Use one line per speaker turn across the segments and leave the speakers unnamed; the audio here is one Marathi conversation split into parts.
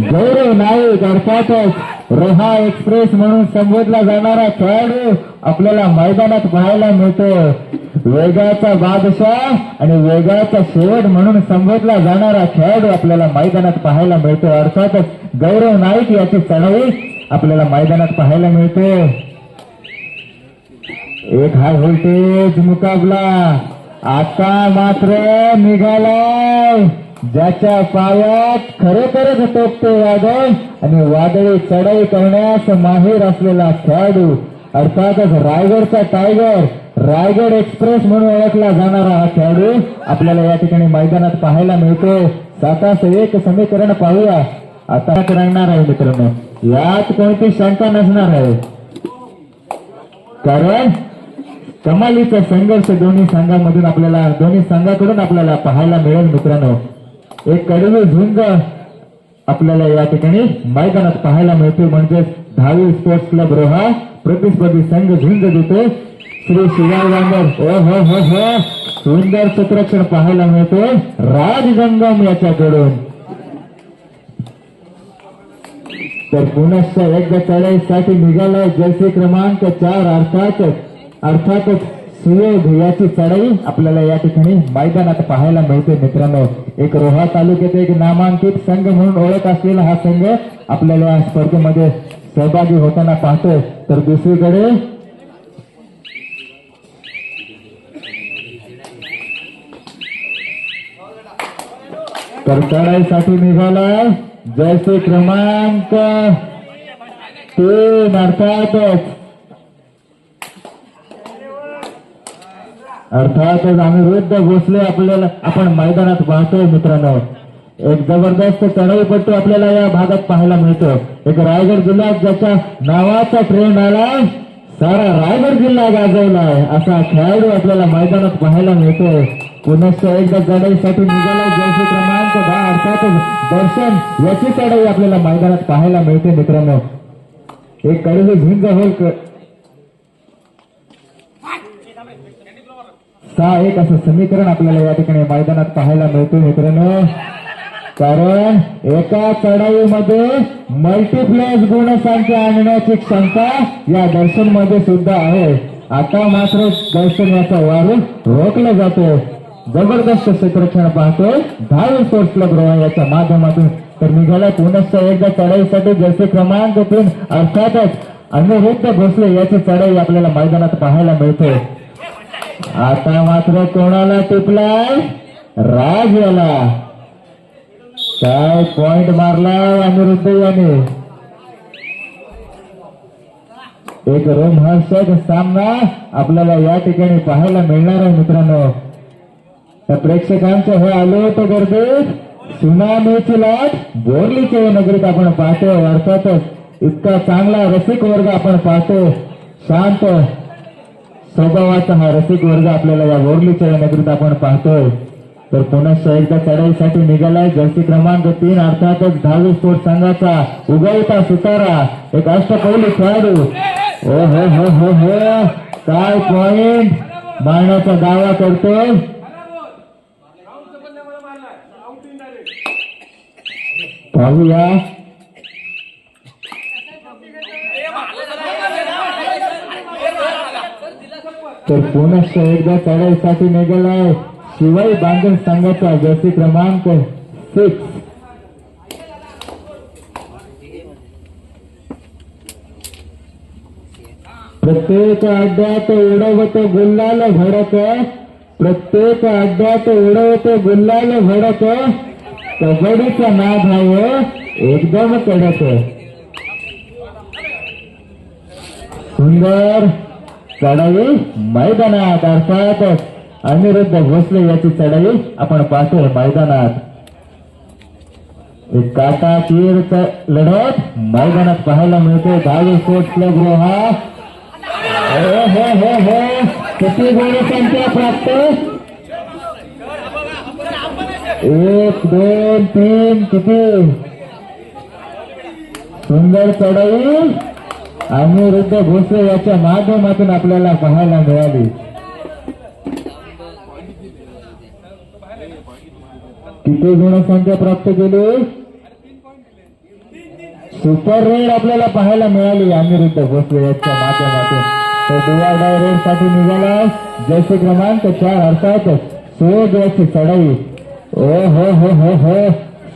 गौरव नाईक अर्थातच रोहा एक्सप्रेस म्हणून संबोधला जाणारा खेळाडू आपल्याला मैदानात पाहायला मिळतो. वेगाचा बादशाह आणि वेगाचा शेवट म्हणून संबोधला जाणारा खेळाडू आपल्याला मैदानात पाहायला मिळतो. अर्थातच गौरव नाईक याची चढाई आपल्याला मैदानात पाहायला मिळते. एक हाय व्होल्टेज मुकाबला. आता मात्र निघालाय. ज्याच्या पायात खरोखरच टोकते वादळ आणि वादळी चढाई करण्यास माहीर असलेला खेळाडू अर्थातच रायगडचा टायगर रायगड एक्सप्रेस म्हणून ओळखला जाणारा हा खेळाडू आपल्याला या ठिकाणी मैदानात पाहायला मिळतो सातास एक समीकरण पाहूया. आता रंगणार आहे मित्रांनो? यात कोणती शंका नसणार आहे. कारण कमालीचा संघर्ष दोन्ही संघामधून आपल्याला दोन्ही संघाकडून आपल्याला पाहायला मिळेल मित्रांनो. एक कडवे झुंग आपल्याला या ठिकाणी मैदानात पाहायला मिळते. म्हणजेच दहावी स्पोर्ट्स क्लब रोहा प्रतिस्पर्धी संघ झुंज देतो श्री शिवाय ओ हो, हो हो हो सुंदर चित्रक्षण पाहायला मिळते. राजगंगम याच्याकडून तर पुनश्च एकदा चढाईसाठी निघालाय. जर्सी क्रमांक चार अर्थातच अर्थातच सुयोग याची चढाई आपल्याला या ठिकाणी मैदानात पाहायला मिळते मित्रांनो. एक रोहा तालुक्यात एक नामांकित संघ म्हणून ओळख असलेला हा संघ आपल्याला या स्पर्धेमध्ये सहभागी होताना पाहतोय. तर दुसरीकडे तर चढाईसाठी निघालाय जैसे क्रमांक तीन अर्थातच. अर्थातच आम्ही वृद्ध भोसले आपल्याला आपण मैदानात पाहतोय मित्रांनो. एक जबरदस्त चढाईपट्टू आपल्याला या भागात पाहायला मिळतो. एक रायगड जिल्ह्यात ज्याच्या नावाचा ट्रेंड आला सारा रायगड जिल्हा गाजवलाय असा खेळाडू आपल्याला मैदानात पाहायला मिळतोय पुनश्च एकदा चढाईसाठी निघाला. जैसे क्रमांक दहा. अर्थातच दर्शन याची चढाई आपल्याला मैदानात पाहायला मिळते मित्रांनो. एक कडवी झिंग होईल सहा एक असं समीकरण आपल्याला या ठिकाणी मैदानात पाहायला मिळतो मित्रांनो. कारण एका चढाईमध्ये मल्टिप्लेस गुणसंख्या आणण्याची क्षमता या दर्शनमध्ये सुद्धा आहे. आता मात्र दर्शन याचा वारू रोखला जातो. जबरदस्त क्षेत्रक्षण पाहतोय. दहावी स्पोर्ट्स क्लब रोहा याच्या माध्यमातून. तर निघाला पुनश्च एकदा चढाईसाठी जसे क्रमांक तीन अर्थातच अनिरुद्ध भोसले याची चढाई आपल्याला मैदानात पाहायला मिळते आता मात्र कोणाला टिपलाय? राज याला काय पॉइंट मारला अनिरुद्ध याने? एक रोमहर्षक सामना आपल्याला या ठिकाणी पाहायला मिळणार आहे मित्रांनो. तर प्रेक्षकांचं हे आलो होतं गर्दीत. सुनामीची लाट बोरलीचे नगरीत आपण पाहतो अर्थातच इतका चांगला रसिक वर्ग आपण पाहतो शांत स्वभावाचा हा रसिक वर्ग आपल्याला या बोरलीच्या नगरीत आपण पाहतोय. तर पुनश्च एकदा चढाईसाठी निघालाय. जर्सी क्रमांक तीन अर्थातच दहावी स्पोर्ट संघाचा उगवता सुतारा. एक अष्टपैलू खेळाडू. ओ हो हो हो हो. काय पॉइंट मारण्याचा दावा करतोय. पाहूया. तर पुनश्च एकदा चढाईसाठी आहे. शिवाय बांधण संघाचा जर्सी क्रमांक सिक्स प्रत्येक अड्ड्यात उडवत गुल्लाल भडक. प्रत्येक अड्ड्यात उडवत गुल्लाल भडक. कबड्डीचा नाद आहे एकदम कडक. सुंदर. चढाई मैदानात अर्थात अनिरुद्ध भोसले याची चढाई आपण पाहतोय मैदानात. एक काटा तीर लढत मैदानात पाहायला मिळते दहावी स्पोर्ट्स क्लब रोहा. हो हो हो. किती गुण संख्या प्राप्त? एक दोन तीन किती? सुंदर चढाई. अनिरुद्ध भोसले याच्या माध्यमातून आपल्याला पाहायला मिळाली. किती गुणसंख्या प्राप्त केली? सुपर रेड आपल्याला पाहायला मिळाली अनिरुद्ध भोसले याच्या माध्यमातून. तो दुवारडाव रेडसाठी निघाला. जैसे क्रमांक चार अर्थात सूर्याची चढाई. ओ हो हो हो हो.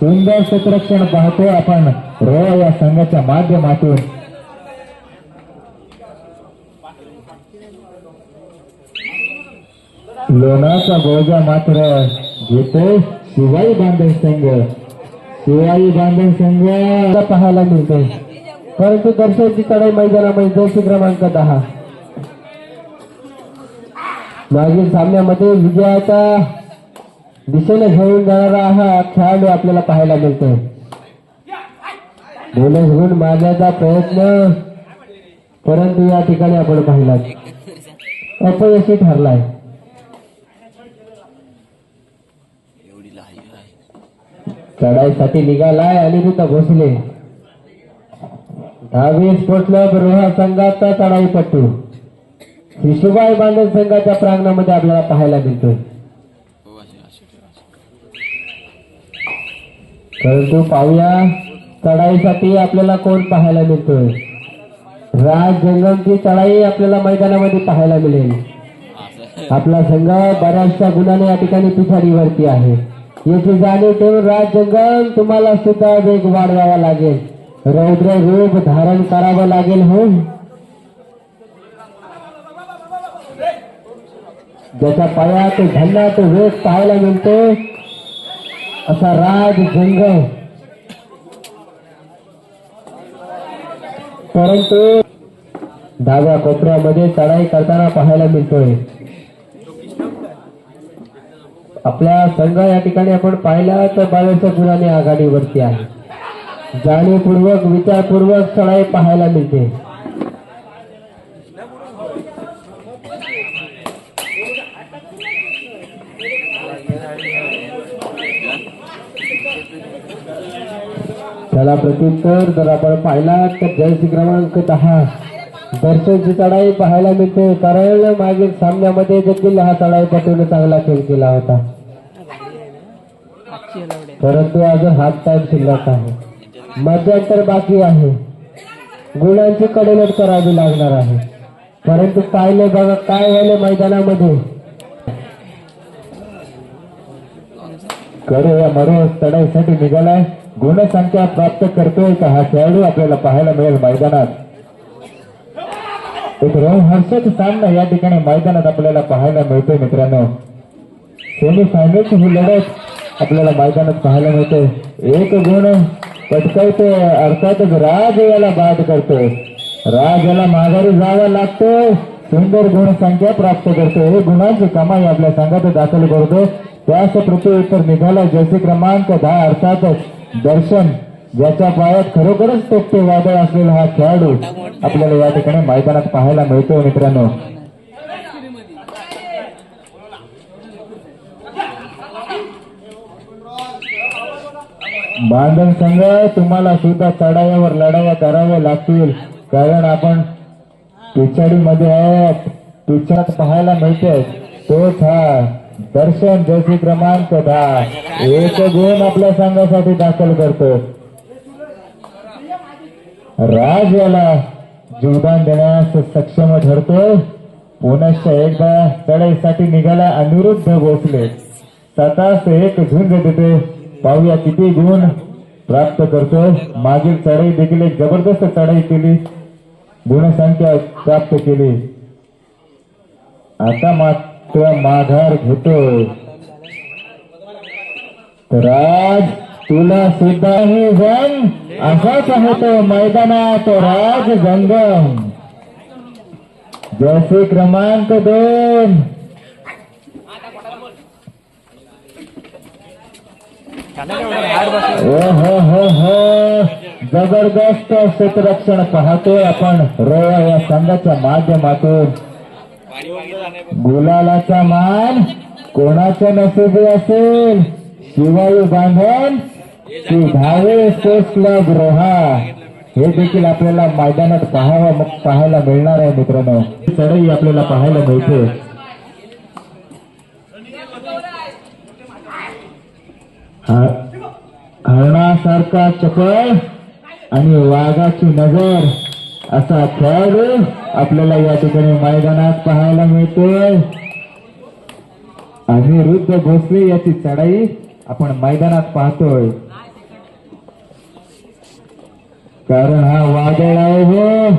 सुंदर क्षेत्ररक्षण पाहतो आपण. रो या संघाच्या माध्यमातून. लोणाचा बोजा मात्र घेतो. शिवाई बांधण संघ. शिवाई बांधण संघ पाहायला मिळतो. परंतु दर्शनची चढाई मैदानामध्ये दोषी क्रमांक दहा. मागील सामन्यामध्ये विजयाचा दिशेने घेऊन जाणारा हा खेळाडू आपल्याला पाहायला मिळतो. बोनस होऊन मारण्याचा प्रयत्न. परंतु या ठिकाणी आपण पाहिला अपयशी ठरलाय. चढाईसाठी निघालाय अनिरुद्ध भोसले दहावी स्पोर्ट क्लब रोहा संघाचा चढाईपट्टू शिशुबाई बांधव संघाच्या प्रांगणामध्ये आपल्याला पाहायला मिळतोय. परंतु पाहूया चढाईसाठी आपल्याला कोण पाहायला मिळतोय? राज जंगमची चढाई आपल्याला मैदानामध्ये पाहायला मिळेल. आपला संघ बऱ्याचशा गुणाने या ठिकाणी पिछाडीवरती आहे. याची जाणीव ठेवून राजजंगम तुम्हाला सुद्धा वेग वाढवावा लागेल. रौद्र रूप धारण करावं लागेल हो? ज्याच्या पायात तो वेग पाहायला मिळतो असा राज जंगम परंतु डाव्या कोपऱ्यामध्ये चढाई करताना पाहायला मिळतोय. आपला संघ या ठिकाणी आपण पाहिला तर बावीसच्या गुणाने आघाडीवरती आहे. जाणीवपूर्वक विचारपूर्वक चढाई पाहायला मिळते. त्याला प्रत्युत्तर जर आपण पाहिला तर जयसी क्रमांक दहा. दर्शनची चढाई पाहायला मिळते. कारण मागील सामन्यामध्ये देखील हा चढाई पटवून चांगला खेळ केला होता. परंतु अजून हात टाइम शिल्लक आहे. मध्यांतर बाकी आहे. गुणांची कडेलोट करावी लागणार आहे. परंतु पाहिले बघा काय झाले मैदानामध्ये? कडे या मरो चढाईसाठी निघालाय. गुणसंख्या प्राप्त करतोय का हा खेळाडू? आपल्याला पाहायला मिळेल मैदानात. एक रोमहर्षक सामना या ठिकाणी मैदानात आपल्याला पाहायला मिळतोय मित्रांनो. सेमी फायनलची ही लढत आपल्याला मैदानात पाहायला मिळते एक गुण पटकावतोय अर्थातच राज याला बाद करतोय राज याला माघारी जावा लागतोय सुंदर गुण संख्या प्राप्त करतो. हे गुणांची कमाई आपल्या संघात दाखल करतो. त्यास प्रत्युत्तर निघाला. जैसे क्रमांक दहा अर्थातच दर्शन. ज्याच्या पायात खरोखरच टोपटे वादळ असलेला हा खेळाडू आपल्याला या ठिकाणी मैदानात पाहायला मिळतो मित्रांनो. बांधण संघ तुम्हाला सुद्धा चढाव्यावर लढाव्या कराव्या लागतील कारण आपण पिछाडीमध्ये आहोत. पिछात पाहायला मिळते तोच हा दर्शन जशी क्रमांक दहा. एक गुण आपल्या संघासाठी दाखल करतो. राज याला जीवदान देण्यास सक्षम ठरतोय. पुनश्च एकदा चढाईसाठी निघाला अनिरुद्ध भोसले. सतास एक झुंज देते. पाहूया किती गुण प्राप्त करतोय. मागील चढाई देखील एक जबरदस्त चढाई केली. गुणसंख्या प्राप्त केली. आता मात्र माघार घेतोय. तर तुला सुद्धा हे जण असाच आहे तो मैदानात राज जंगम. जैसे क्रमांक दोन. हो हो हो. जबरदस्त क्षेत्ररक्षण पाहतोय आपण रोया या संघाच्या माध्यमातून. गुलालाचा मान कोणाच्या नशिबी असेल? शिवायू बांधण की धावे स्पोर्ट्स हे देखील आपल्याला मैदानात पाहावा मग पाहायला मिळणार आहे मित्रांनो. चढई आपल्याला पाहायला मिळते. हरणासारखा चपळ आणि वाघाची नजर. असा खेळ आपल्याला या ठिकाणी मैदानात पाहायला मिळतोय. अनिरुद्ध भोसले याची चढाई आपण मैदानात पाहतोय. कारण हा वादळ आहे हो.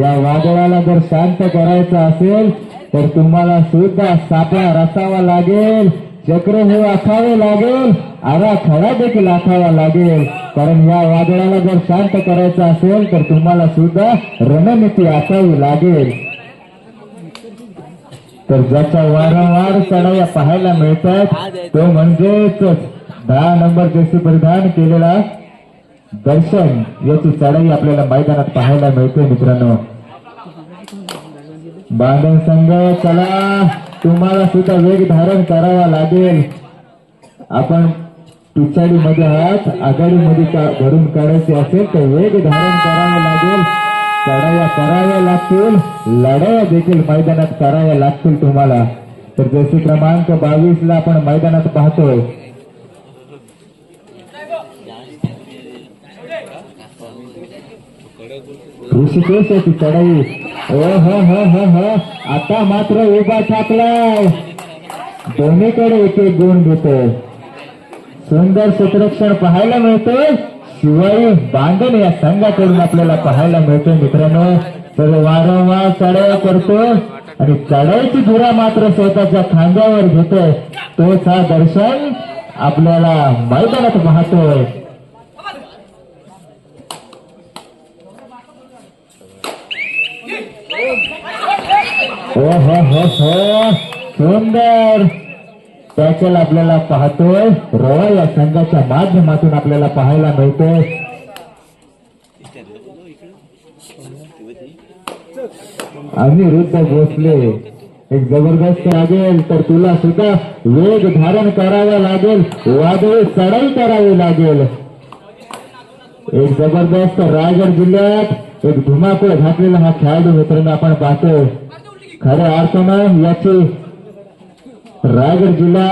या वादळाला जर शांत करायचं असेल तर तुम्हाला सुद्धा सापळा रसावा लागेल चक्र हे आखावे लागेल आरा खडा देखील आखावा लागेल. कारण या वादळाला जर शांत करायचं असेल तर तुम्हाला सुद्धा रणनीती आखावी लागेल. तर ज्याच्या वारंवार चढाया पाहायला मिळतात तो म्हणजेच दहा नंबर जसे परिधान केलेला दर्शन याची चढाई आपल्याला मैदानात पाहायला मिळते मित्रांनो. बांधण संघ चला. तुम्हाला सुद्धा वेग धारण करावा लागेल. आपण पिछाडी मध्ये आहात आघाडी मध्ये भरून काढायचे असेल तर वेग धारण करावा लागेल. चढाया कराव्या लागतील. लढाया देखील मैदानात कराव्या लागतील तुम्हाला. तर जसे क्रमांक बावीस ला आपण मैदानात पाहतोय ऋषिकेश चढाई. ओ हो, हो, हो, आता मात्र उभा टाकलाय दोन्हीकडे एक एक गुण घेतोय सुंदर क्षेत्ररक्षण पाहायला मिळतोय. शिवाय बांधण या संघाकडून आपल्याला पाहायला मिळतोय मित्रांनो. तर वारंवार चढाई करतो आणि चढाईची धुरा मात्र स्वतःच्या खांद्यावर घेतोय. तोच हा दर्शन आपल्याला मैदानात पाहतोय हो हो हो हो सुंदर. त्याच्याल आपल्याला पाहतोय. रोहा या संघाच्या माध्यमातून आपल्याला पाहायला मिळतोय. अनिरुद्ध भोसले एक जबरदस्त लागेल तर तुला सुद्धा वेग धारण करावा लागेल वादळी चढाई करावी लागेल. एक जबरदस्त रायगड जिल्ह्यात एक धुमाकूळ घातलेला हा खेळाडू मित्रांनो आपण पाहतोय. खऱ्या अर्थानं याची रायगड जिल्हा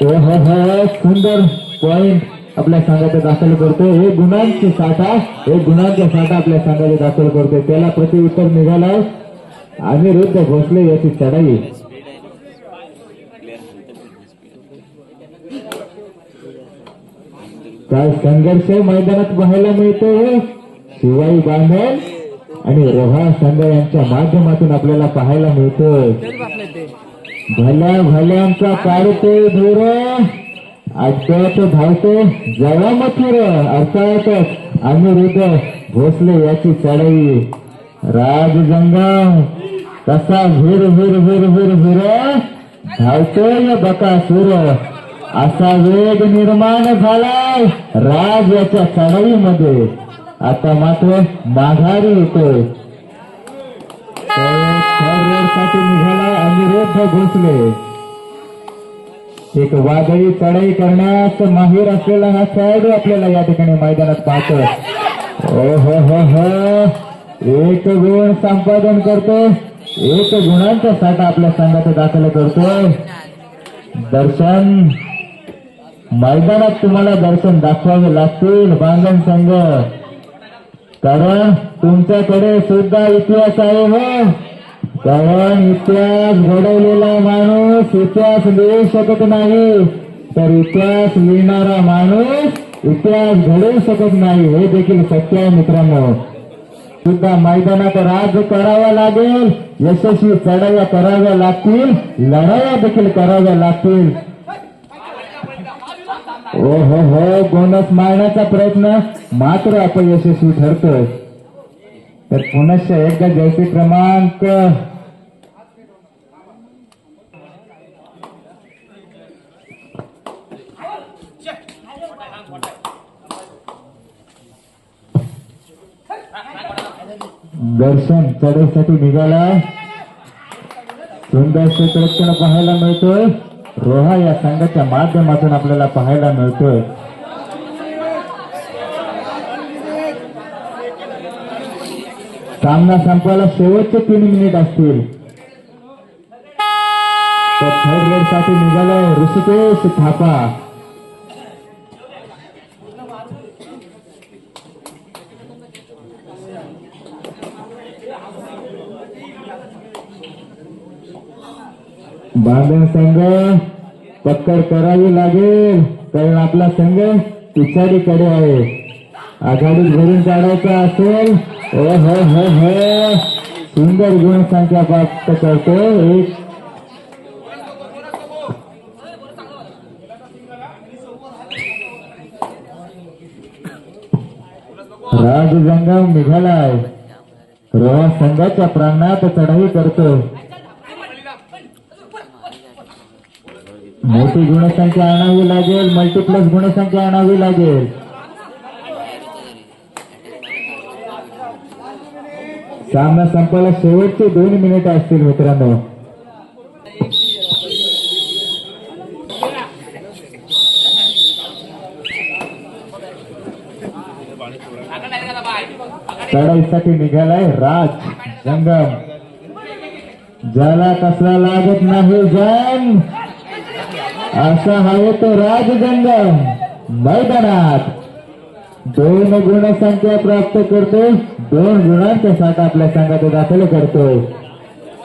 ओ हो हो, सुंदर पॉइंट आपल्या संघात दाखल करतोय एक गुणांची साठा एक गुणांचा साठा आपल्या संघात दाखल करतोय त्याला प्रतिउत्तर निघालाय अनिरुद्ध भोसले याची चढाई काय संघर्ष मैदानात पाहायला मिळतोय शिवाई बांधण आणि रोहा संघ यांच्या माध्यमातून आपल्याला पाहायला मिळतोय. भल्या भल्यांचा काढतोय धोर अड्ड्यात धावतो जवा मथुर अर्थातच अनुरुद्ध भोसले याची चढाई. राज जंगम कसा व्हिर व्हिर व्हिर व्हिर व्हिर धावतोय बकासूर. असा वेग निर्माण झालाय राज याच्या चढाईमध्ये. आता मात्र माघारी येतोय. निघाला अनिरुद्ध भोसले एक वादळी चढाई करण्यास माहीर असलेला हा खेळाडू आपल्याला या ठिकाणी मैदानात पाहतो ओ हो हो. हो एक गुण संपादन करतो. एक गुणांचा साठा आपल्या संघाचा दाखल करतोय. दर्शन. मैदानात तुम्हाला दर्शन दाखवावे लागतील. बांधण संघ. कारण तुमच्याकडे सुद्धा इतिहास आहे हो. कारण इतिहास घडवलेला माणूस इतिहास लिहू शकत नाही. तर इतिहास लिहिणारा माणूस इतिहास घडवू शकत नाही. हे देखील सत्य आहे मित्रांनो. सुद्धा मैदानात राज करावा लागेल. यशस्वी चढाव्या कराव्या लागतील. लढाव्या देखील कराव्या लागतील. ओ हो हो बोनस मारण्याचा प्रयत्न मात्र अपयशस्वी ठरतोय. तर पुनश्च एकदा जयसी क्रमांक दर्शन चढाईसाठी निघाला. सुंदर क्षेत्ररक्षण पाहायला मिळतोय. रोहा या संघाच्या माध्यमातून आपल्याला पाहायला मिळतोय. सामना संपवायला शेवटचे तीन मिनिट असतील. तर थर्ड रेडसाठी निघालाय ऋषिकेश थापा. बांधण संघ पक्कड करावी लागेल. कारण आपला संघ पिछाडीकडे आहे. आघाडीत भरून काढायचा असेल ओ हो हो हो. सुंदर गुणसंख्या प्राप्त करतो. एक. राजजंगम निघालाय. रोहा संघाच्या प्रांगणात चढाई करतो मोठी गुणसंख्या आणावी लागेल मल्टिप्लस गुणसंख्या आणावी लागेल. सामना संपायला शेवटचे दोन मिनिट असतील मित्रांनो. चढाईसाठी निघालाय राज जंगम. ज्याला कसला लागत नाही जंग. असा हवे तो राजजंगम मैदानात. दोन गुणसंख्या प्राप्त करतो. दोन गुणांचा साठा आपल्या संघात दाखल करतोय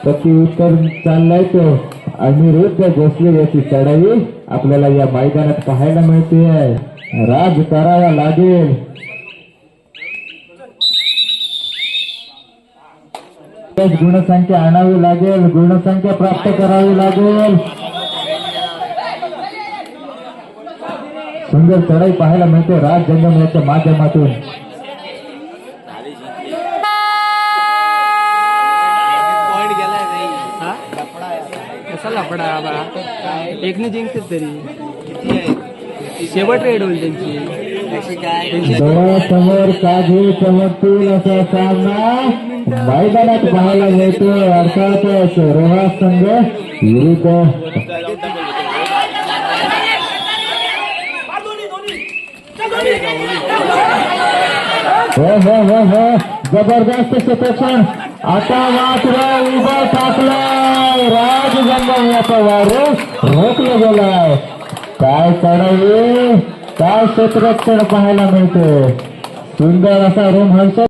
प्रति उत्तर चाललाय तो. अनिरुद्ध भोसले याची चढाई आपल्याला या मैदानात पाहायला मिळते. राज करावा लागेल. गुणसंख्या आणावी लागेल. गुणसंख्या प्राप्त करावी लागेल. सुंदर चढाई पाहायला मिळते राज जंगम याच्या माध्यमातून
एकने जिंकते तरी. शेवट रेड होईल त्यांची.
डोळ्यासमोर काजू चमकतील असा सामना. मैदानात पाहायला मिळतो अर्थातच रोहा संघ विरुद्ध हो हो हो हो हो, हो, हो, जबरदस्त क्षेत्रक्षण आता मात्र उभा टाकलाय राज जंगम याचा वारू रोखलं गेलाय. काय करावे काय क्षेत्रक्षण पाहायला मिळते सुंदर असा रूम हलतो